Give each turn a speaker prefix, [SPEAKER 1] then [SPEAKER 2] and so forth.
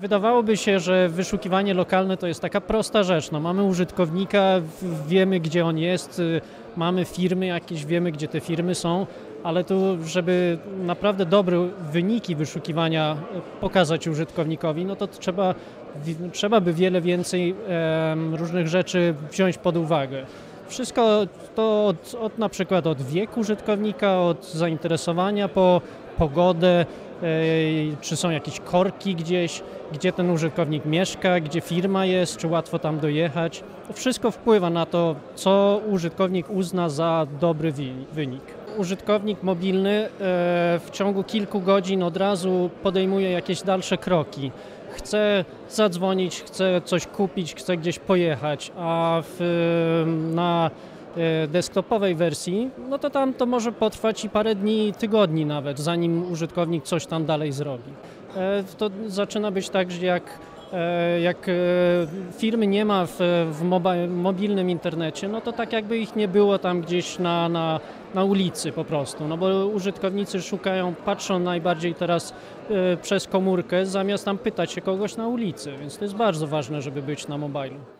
[SPEAKER 1] Wydawałoby się, że wyszukiwanie lokalne to jest taka prosta rzecz. No, mamy użytkownika, wiemy gdzie on jest, y, mamy firmy jakieś, wiemy gdzie te firmy są, ale tu, żeby naprawdę dobre wyniki wyszukiwania y, pokazać użytkownikowi, no to trzeba, trzeba by wiele więcej różnych rzeczy wziąć pod uwagę. Wszystko to od, od na przykład od wieku użytkownika, od zainteresowania po pogodę, e, czy są jakieś korki gdzieś, gdzie ten użytkownik mieszka, gdzie firma jest, czy łatwo tam dojechać. Wszystko wpływa na to, co użytkownik uzna za dobry wynik. Użytkownik mobilny e, w ciągu kilku godzin od razu podejmuje jakieś dalsze kroki. Chce zadzwonić, chce coś kupić, chce gdzieś pojechać, a w, na desktopowej wersji, no to tam to może potrwać i parę dni, tygodni nawet, zanim użytkownik coś tam dalej zrobi. E, To zaczyna być tak, że jak, e, jak e, firmy nie ma w, w mobilnym internecie, no to tak jakby ich nie było tam gdzieś na, na, na ulicy po prostu, no bo użytkownicy szukają, patrzą najbardziej teraz e, przez komórkę, zamiast tam pytać się kogoś na ulicy, więc to jest bardzo ważne, żeby być na mobilu.